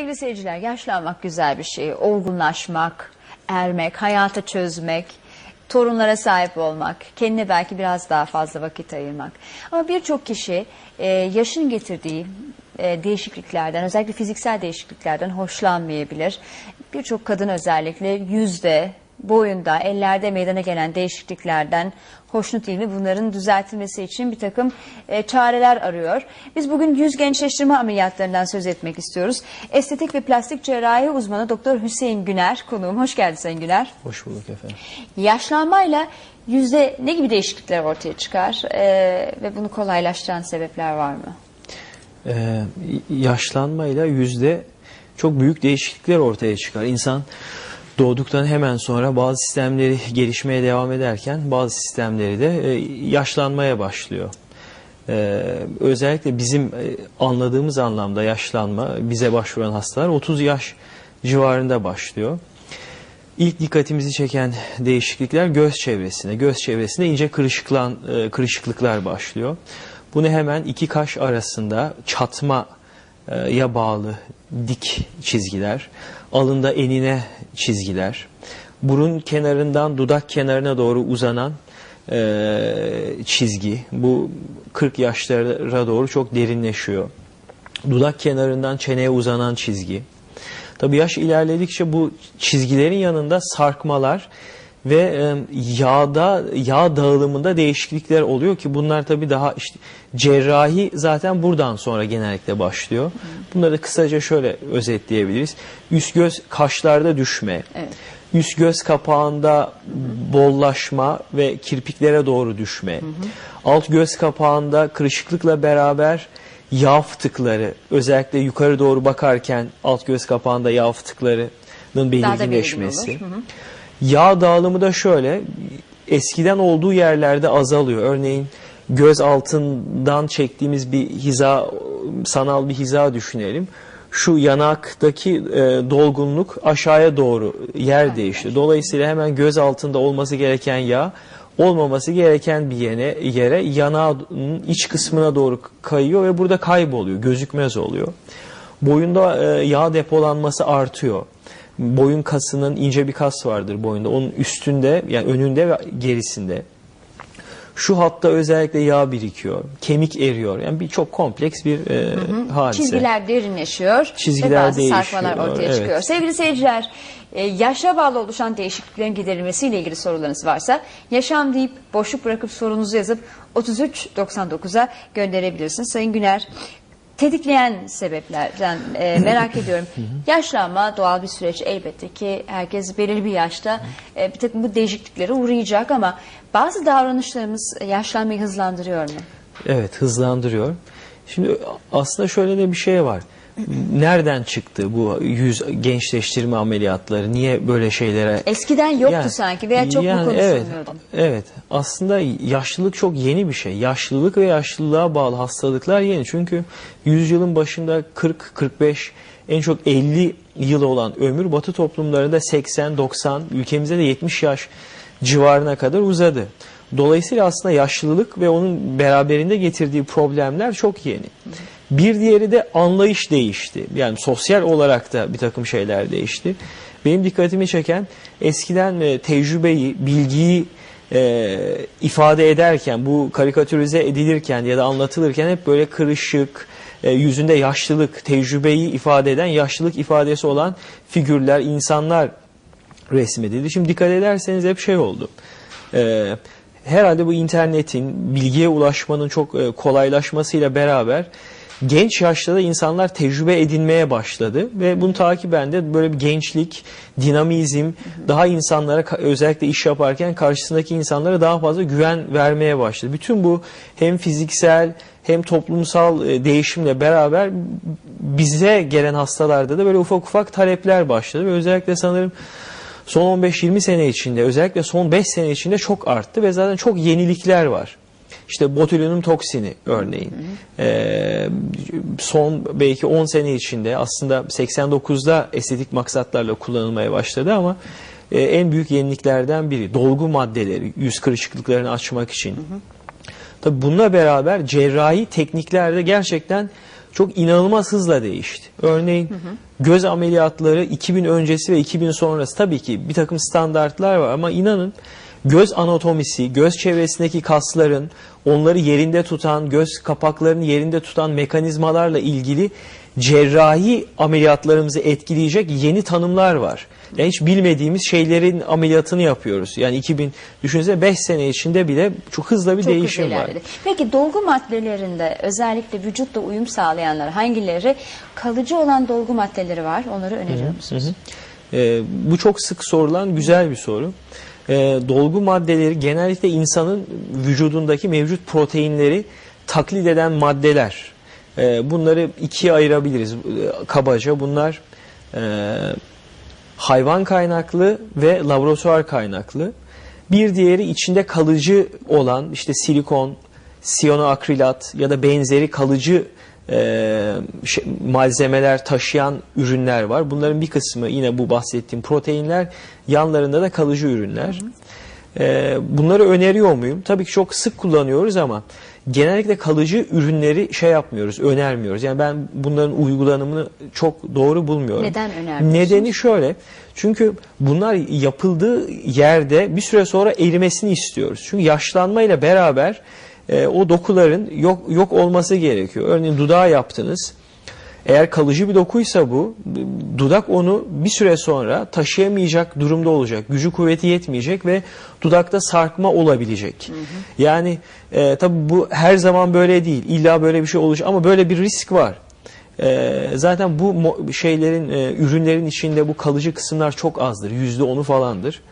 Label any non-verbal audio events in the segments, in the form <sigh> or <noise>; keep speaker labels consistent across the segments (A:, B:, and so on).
A: Sevgili seyirciler, yaşlanmak güzel bir şey. Olgunlaşmak, ermek, hayata çözmek, torunlara sahip olmak, kendine belki biraz daha fazla vakit ayırmak. Ama birçok kişi e, yaşın getirdiği e, değişikliklerden, özellikle fiziksel değişikliklerden hoşlanmayabilir. Birçok kadın özellikle yüzde, boyunda, ellerde meydana gelen değişikliklerden hoşnut değil mi? Bunların düzeltilmesi için bir takım e, çareler arıyor. Biz bugün yüz gençleştirme ameliyatlarından söz etmek istiyoruz. Estetik ve plastik cerrahi uzmanı Doktor Hüseyin Güner konuğum. Hoş geldin Sayın Güner.
B: Hoş bulduk efendim.
A: Yaşlanmayla yüzde ne gibi değişiklikler ortaya çıkar E, ve bunu kolaylaştıran sebepler var mı?
B: Ee, yaşlanmayla yüzde çok büyük değişiklikler ortaya çıkar. İnsan doğduktan hemen sonra bazı sistemleri gelişmeye devam ederken bazı sistemleri de e, yaşlanmaya başlıyor. Ee, özellikle bizim e, anladığımız anlamda yaşlanma bize başvuran hastalar 30 yaş civarında başlıyor. İlk dikkatimizi çeken değişiklikler göz çevresine. Göz çevresinde ince kırışıklan, e, kırışıklıklar başlıyor. Bunu hemen iki kaş arasında çatmaya bağlı dik çizgiler, alında enine çizgiler, burun kenarından dudak kenarına doğru uzanan e, çizgi. Bu 40 yaşlara doğru çok derinleşiyor. Dudak kenarından çeneye uzanan çizgi. Tabii yaş ilerledikçe bu çizgilerin yanında sarkmalar ve e, yağda yağ dağılımında değişiklikler oluyor ki bunlar tabii daha işte cerrahi zaten buradan sonra genellikle başlıyor. Bunları da kısaca şöyle özetleyebiliriz. Üst göz kaşlarda düşme.
A: Evet.
B: Üst göz kapağında bollaşma ve kirpiklere doğru düşme. Alt göz kapağında kırışıklıkla beraber yağ fıtıkları özellikle yukarı doğru bakarken alt göz kapağında yağ fıtıklarının
A: belirgin
B: belirginleşmesi.
A: olur. Hı hı.
B: Yağ dağılımı da şöyle eskiden olduğu yerlerde azalıyor. Örneğin göz altından çektiğimiz bir hiza sanal bir hiza düşünelim. Şu yanaktaki e, dolgunluk aşağıya doğru yer değişti. Dolayısıyla hemen göz altında olması gereken yağ olmaması gereken bir yere, yere yanağın iç kısmına doğru kayıyor ve burada kayboluyor, gözükmez oluyor. Boyunda e, yağ depolanması artıyor. Boyun kasının ince bir kas vardır boyunda. Onun üstünde yani önünde ve gerisinde. Şu hatta özellikle yağ birikiyor. Kemik eriyor. Yani bir çok kompleks bir e, hadise.
A: Çizgiler derinleşiyor
B: Çizgiler
A: ve bazı
B: değişiyor,
A: sarkmalar ortaya
B: evet.
A: çıkıyor. Sevgili seyirciler, e, yaşa bağlı oluşan değişikliklerin giderilmesiyle ilgili sorularınız varsa yaşam deyip boşluk bırakıp sorunuzu yazıp 3399'a gönderebilirsiniz. Sayın Güner, tetikleyen sebeplerden e, merak ediyorum. Yaşlanma doğal bir süreç elbette ki herkes belirli bir yaşta e, bir takım bu değişikliklere uğrayacak ama bazı davranışlarımız yaşlanmayı hızlandırıyor mu?
B: Evet hızlandırıyor. Şimdi aslında şöyle de bir şey var. Nereden çıktı bu yüz gençleştirme ameliyatları? Niye böyle şeylere
A: Eskiden yoktu
B: Yani-
A: sanki veya çok mu
B: yani
A: konuşulmuyordu?
B: Evet, evet. Aslında yaşlılık çok yeni bir şey. Yaşlılık ve yaşlılığa bağlı hastalıklar yeni. Çünkü yüzyılın başında 40-45 en çok 50 yıl olan ömür Batı toplumlarında 80-90 ülkemizde de 70 yaş civarına kadar uzadı. Dolayısıyla aslında yaşlılık ve onun beraberinde getirdiği problemler çok yeni. Bir diğeri de anlayış değişti. Yani sosyal olarak da bir takım şeyler değişti. Benim dikkatimi çeken eskiden e, tecrübeyi, bilgiyi e, ifade ederken, bu karikatürize edilirken ya da anlatılırken hep böyle kırışık, e, yüzünde yaşlılık, tecrübeyi ifade eden, yaşlılık ifadesi olan figürler, insanlar resmedildi. Şimdi dikkat ederseniz hep şey oldu. E, herhalde bu internetin, bilgiye ulaşmanın çok e, kolaylaşmasıyla beraber genç yaşta da insanlar tecrübe edinmeye başladı ve bunu takiben de böyle bir gençlik, dinamizm, daha insanlara özellikle iş yaparken karşısındaki insanlara daha fazla güven vermeye başladı. Bütün bu hem fiziksel hem toplumsal e, değişimle beraber bize gelen hastalarda da böyle ufak ufak talepler başladı ve özellikle sanırım son 15-20 sene içinde özellikle son 5 sene içinde çok arttı ve zaten çok yenilikler var. İşte botulinum toksini örneğin. Ee, son belki 10 sene içinde aslında 89'da estetik maksatlarla kullanılmaya başladı ama e, en büyük yeniliklerden biri dolgu maddeleri yüz kırışıklıklarını açmak için. Tabi bununla beraber cerrahi teknikler de gerçekten çok inanılmaz hızla değişti. Örneğin göz ameliyatları 2000 öncesi ve 2000 sonrası tabii ki bir takım standartlar var ama inanın göz anatomisi, göz çevresindeki kasların onları yerinde tutan, göz kapaklarını yerinde tutan mekanizmalarla ilgili cerrahi ameliyatlarımızı etkileyecek yeni tanımlar var. Yani hiç bilmediğimiz şeylerin ameliyatını yapıyoruz. Yani 2000 düşünsene 5 sene içinde bile çok hızlı bir
A: Çok
B: değişim
A: hızlı
B: var.
A: Peki dolgu maddelerinde özellikle vücutla uyum sağlayanlar hangileri? Kalıcı olan dolgu maddeleri var. Onları öneriyor musunuz?
B: Ee, bu çok sık sorulan güzel bir soru. Ee, dolgu maddeleri genellikle insanın vücudundaki mevcut proteinleri taklit eden maddeler. Ee, bunları ikiye ayırabiliriz Ee, kabaca. Bunlar e, hayvan kaynaklı ve laboratuvar kaynaklı. Bir diğeri içinde kalıcı olan işte silikon, siyanoakrilat ya da benzeri kalıcı e, şey- malzemeler taşıyan ürünler var. Bunların bir kısmı yine bu bahsettiğim proteinler, yanlarında da kalıcı ürünler. E, bunları öneriyor muyum? Tabii ki çok sık kullanıyoruz ama genellikle kalıcı ürünleri şey yapmıyoruz, önermiyoruz. Yani ben bunların uygulanımını çok doğru bulmuyorum.
A: Neden önermiyorsunuz?
B: Nedeni şöyle. Çünkü bunlar yapıldığı yerde bir süre sonra erimesini istiyoruz. Çünkü yaşlanmayla beraber e, o dokuların yok yok olması gerekiyor. Örneğin dudağı yaptınız. Eğer kalıcı bir dokuysa bu, dudak onu bir süre sonra taşıyamayacak durumda olacak. Gücü kuvveti yetmeyecek ve dudakta sarkma olabilecek. Yani e, tabii bu her zaman böyle değil. İlla böyle bir şey olacak ama böyle bir risk var. Ee, zaten bu şeylerin e, ürünlerin içinde bu kalıcı kısımlar çok azdır. Yüzde onu falandır.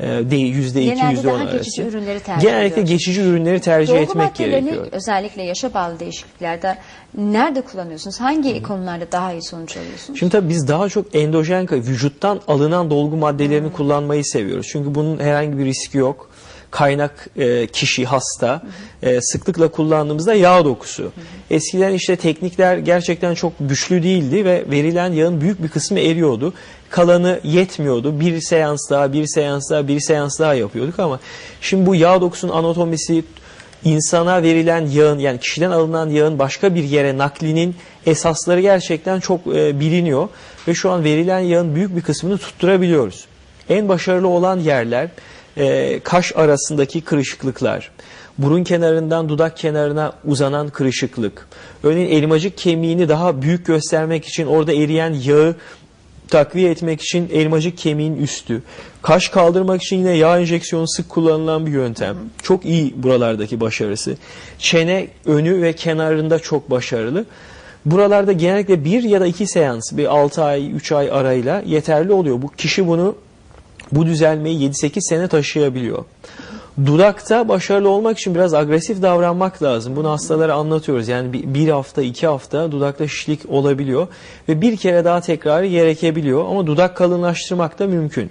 B: Ee, değil yüzde iki yüzde on arası.
A: geçici ürünleri tercih
B: Genellikle
A: ediyoruz.
B: geçici ürünleri tercih
A: Dolgu
B: etmek gerekiyor.
A: özellikle yaşa bağlı değişikliklerde nerede kullanıyorsunuz? Hangi konularda daha iyi sonuç alıyorsunuz?
B: Şimdi tabii biz daha çok endojen vücuttan alınan dolgu maddelerini kullanmayı seviyoruz. Çünkü bunun herhangi bir riski yok. Kaynak e, kişi hasta e, sıklıkla kullandığımızda yağ dokusu. Eskiden işte teknikler gerçekten çok güçlü değildi ve verilen yağın büyük bir kısmı eriyordu. Kalanı yetmiyordu. Bir seans daha, bir seans daha, bir seans daha yapıyorduk ama şimdi bu yağ dokusunun anatomisi insana verilen yağın yani kişiden alınan yağın başka bir yere naklinin esasları gerçekten çok e, biliniyor ve şu an verilen yağın büyük bir kısmını tutturabiliyoruz. En başarılı olan yerler e, kaş arasındaki kırışıklıklar, burun kenarından dudak kenarına uzanan kırışıklık. Örneğin elmacık kemiğini daha büyük göstermek için orada eriyen yağı takviye etmek için elmacık kemiğin üstü. Kaş kaldırmak için yine yağ enjeksiyonu sık kullanılan bir yöntem. Çok iyi buralardaki başarısı. Çene önü ve kenarında çok başarılı. Buralarda genellikle bir ya da iki seans, bir 6 ay, 3 ay arayla yeterli oluyor. Bu kişi bunu bu düzelmeyi 7-8 sene taşıyabiliyor. Dudakta başarılı olmak için biraz agresif davranmak lazım. Bunu hastalara anlatıyoruz. Yani bir, hafta, iki hafta dudakta şişlik olabiliyor ve bir kere daha tekrarı gerekebiliyor. Ama dudak kalınlaştırmak da mümkün.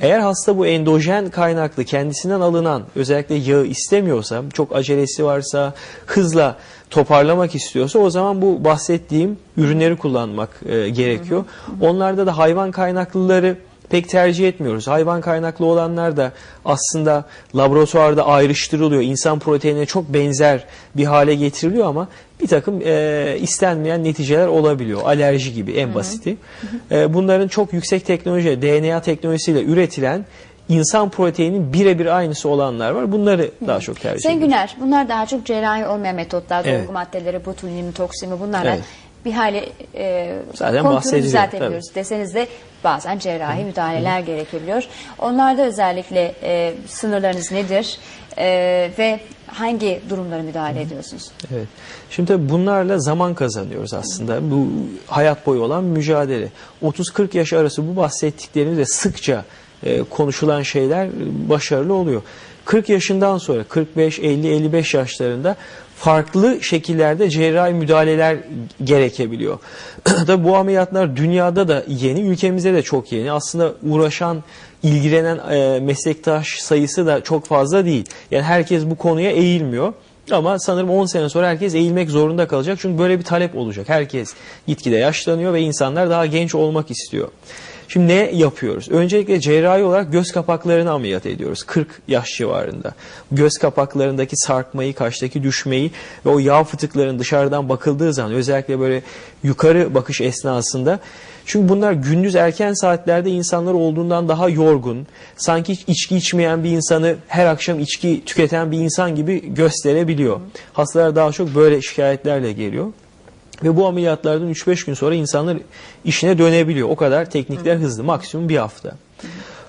B: Eğer hasta bu endojen kaynaklı kendisinden alınan özellikle yağı istemiyorsa, çok acelesi varsa, hızla toparlamak istiyorsa o zaman bu bahsettiğim ürünleri kullanmak e, gerekiyor. Onlarda da hayvan kaynaklıları pek tercih etmiyoruz. Hayvan kaynaklı olanlar da aslında laboratuvarda ayrıştırılıyor. İnsan proteinine çok benzer bir hale getiriliyor ama bir takım e, istenmeyen neticeler olabiliyor. Alerji gibi en basiti. E, bunların çok yüksek teknoloji, DNA teknolojisiyle üretilen insan proteinin birebir aynısı olanlar var. Bunları daha çok tercih ediyoruz.
A: Güner, bunlar daha çok cerrahi olmayan metotlar,
B: Evet.
A: dolgu maddeleri, botulinum, toksimi bunlarla
B: Evet.
A: Bir hale e,
B: Zaten bahsediliyor,
A: düzeltebiliyoruz deseniz de bazen cerrahi müdahaleler gerekebiliyor. Onlarda özellikle e, sınırlarınız nedir E, ve hangi durumlara müdahale ediyorsunuz?
B: Evet. Şimdi tabii bunlarla zaman kazanıyoruz aslında. Bu hayat boyu olan mücadele. 30-40 yaş arası bu bahsettiklerimiz ve sıkça e, konuşulan şeyler e, başarılı oluyor. 40 yaşından sonra 45, 50, 55 yaşlarında farklı şekillerde cerrahi müdahaleler gerekebiliyor. <clears throat> Tabii bu ameliyatlar dünyada da yeni, ülkemizde de çok yeni. Aslında uğraşan, ilgilenen e, meslektaş sayısı da çok fazla değil. Yani herkes bu konuya eğilmiyor. Ama sanırım 10 sene sonra herkes eğilmek zorunda kalacak. Çünkü böyle bir talep olacak. Herkes gitgide yaşlanıyor ve insanlar daha genç olmak istiyor. Şimdi ne yapıyoruz? Öncelikle cerrahi olarak göz kapaklarını ameliyat ediyoruz 40 yaş civarında. Göz kapaklarındaki sarkmayı, kaştaki düşmeyi ve o yağ fıtıkların dışarıdan bakıldığı zaman özellikle böyle yukarı bakış esnasında çünkü bunlar gündüz erken saatlerde insanlar olduğundan daha yorgun, sanki hiç içki içmeyen bir insanı her akşam içki tüketen bir insan gibi gösterebiliyor. Hastalar daha çok böyle şikayetlerle geliyor. Ve bu ameliyatlardan 3-5 gün sonra insanlar işine dönebiliyor. O kadar teknikler hızlı. Maksimum bir hafta.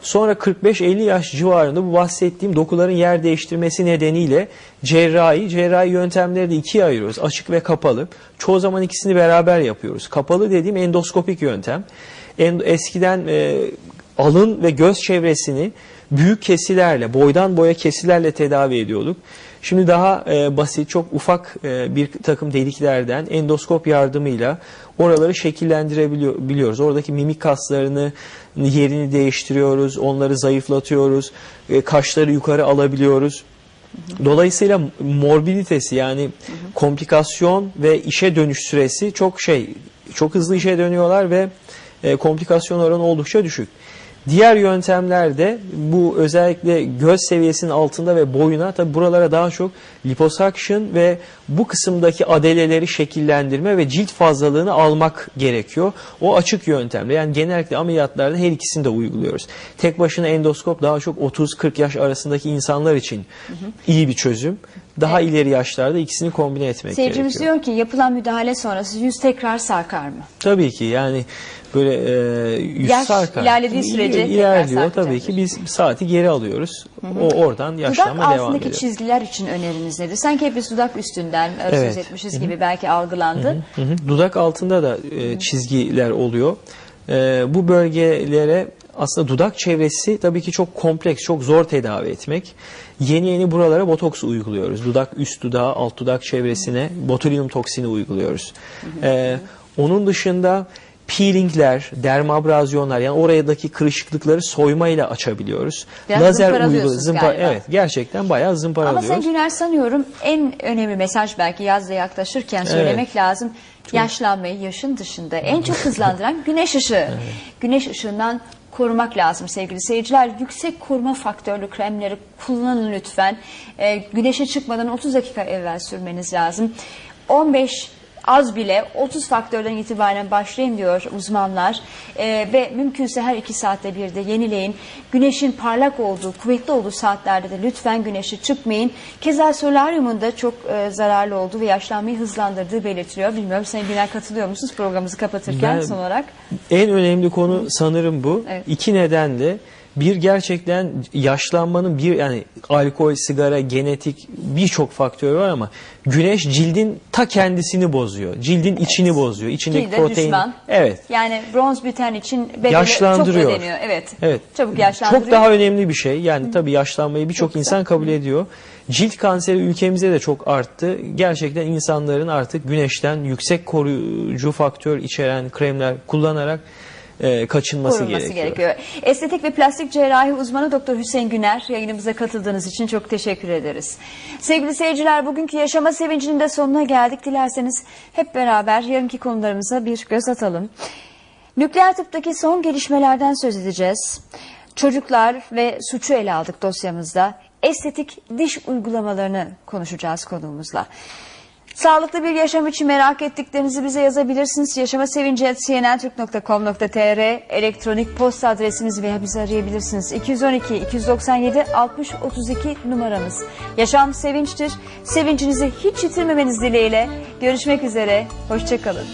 B: Sonra 45-50 yaş civarında bu bahsettiğim dokuların yer değiştirmesi nedeniyle cerrahi, cerrahi yöntemleri de ikiye ayırıyoruz. Açık ve kapalı. Çoğu zaman ikisini beraber yapıyoruz. Kapalı dediğim endoskopik yöntem. En, eskiden e, alın ve göz çevresini büyük kesilerle, boydan boya kesilerle tedavi ediyorduk. Şimdi daha e, basit, çok ufak e, bir takım deliklerden endoskop yardımıyla oraları şekillendirebiliyoruz. Oradaki mimik kaslarını yerini değiştiriyoruz, onları zayıflatıyoruz, e, kaşları yukarı alabiliyoruz. Dolayısıyla morbiditesi yani komplikasyon ve işe dönüş süresi çok şey, çok hızlı işe dönüyorlar ve e, komplikasyon oranı oldukça düşük. Diğer yöntemlerde bu özellikle göz seviyesinin altında ve boyuna tabi buralara daha çok liposuction ve bu kısımdaki adeleleri şekillendirme ve cilt fazlalığını almak gerekiyor. O açık yöntemle yani genellikle ameliyatlarda her ikisini de uyguluyoruz. Tek başına endoskop daha çok 30-40 yaş arasındaki insanlar için iyi bir çözüm. Daha ileri yaşlarda ikisini kombine etmek
A: Seyircimiz
B: gerekiyor.
A: diyor ki yapılan müdahale sonrası yüz tekrar sarkar mı?
B: Tabii ki yani böyle e, yüz
A: Yaş
B: sarkar.
A: ilerlediği sürece tekrar
B: ilerliyor tabii ki biz saati geri alıyoruz. O oradan
A: Dudak
B: yaşlanma devam
A: altındaki
B: ediyor.
A: çizgiler için öneriniz nedir? Sanki hep biz dudak üstünden e, söz
B: Evet.
A: etmişiz gibi belki algılandı.
B: Hı hı. Dudak altında da e, çizgiler oluyor. E, bu bölgelere aslında dudak çevresi tabii ki çok kompleks, çok zor tedavi etmek. Yeni yeni buralara botoks uyguluyoruz. Dudak üst dudağı, alt dudak çevresine botulinum toksini uyguluyoruz. E, onun dışında peelingler, dermabrazyonlar yani oradaki kırışıklıkları soymayla açabiliyoruz.
A: Biraz zımparalıyorsunuz galiba.
B: evet gerçekten bayağı
A: Ama
B: zımparalıyoruz.
A: Sayın Güner sanıyorum en önemli mesaj belki yazla yaklaşırken söylemek lazım. Yaşlanmayı yaşın dışında en çok hızlandıran güneş ışığı. Güneş ışığından korumak lazım sevgili seyirciler. Yüksek koruma faktörlü kremleri kullanın lütfen. Ee, güneşe çıkmadan 30 dakika evvel sürmeniz lazım. 15 az bile 30 faktörden itibaren başlayın diyor uzmanlar Ee, ve mümkünse her iki saatte bir de yenileyin. Güneşin parlak olduğu, kuvvetli olduğu saatlerde de lütfen güneşe çıkmayın. Keza solaryumun da çok e, zararlı olduğu ve yaşlanmayı hızlandırdığı belirtiliyor. Bilmiyorum Sayın Güner katılıyor musunuz programımızı kapatırken
B: Ben-
A: son olarak?
B: En önemli konu sanırım bu.
A: Evet.
B: İki nedenle bir gerçekten yaşlanmanın bir yani alkol, sigara, genetik birçok faktörü var ama güneş cildin ta kendisini bozuyor. Cildin içini bozuyor. İçindeki
A: Cilde
B: protein.
A: düşman.
B: Evet.
A: Yani bronz biten için bedeni
B: Yaşlandırıyor.
A: çok ödeniyor. Evet.
B: Evet.
A: Çabuk yaşlandırıyor.
B: Çok daha önemli bir şey. Yani tabii yaşlanmayı birçok insan kabul ediyor. Cilt kanseri ülkemizde de çok arttı. Gerçekten insanların artık güneşten yüksek koruyucu faktör içeren kremler kullanarak e, kaçınması
A: korunması
B: gerekiyor.
A: gerekiyor. Estetik ve plastik cerrahi uzmanı Doktor Hüseyin Güner yayınımıza katıldığınız için çok teşekkür ederiz. Sevgili seyirciler bugünkü yaşama sevincinin de sonuna geldik. Dilerseniz hep beraber yarınki konularımıza bir göz atalım. Nükleer tıptaki son gelişmelerden söz edeceğiz. Çocuklar ve suçu ele aldık dosyamızda. Estetik diş uygulamalarını konuşacağız konuğumuzla. Sağlıklı bir yaşam için merak ettiklerinizi bize yazabilirsiniz. Yaşama sevinci cnntürk.com.tr elektronik posta adresimiz veya bizi arayabilirsiniz. 212 297 60 32 numaramız. Yaşam sevinçtir. Sevincinizi hiç yitirmemeniz dileğiyle. Görüşmek üzere. Hoşçakalın.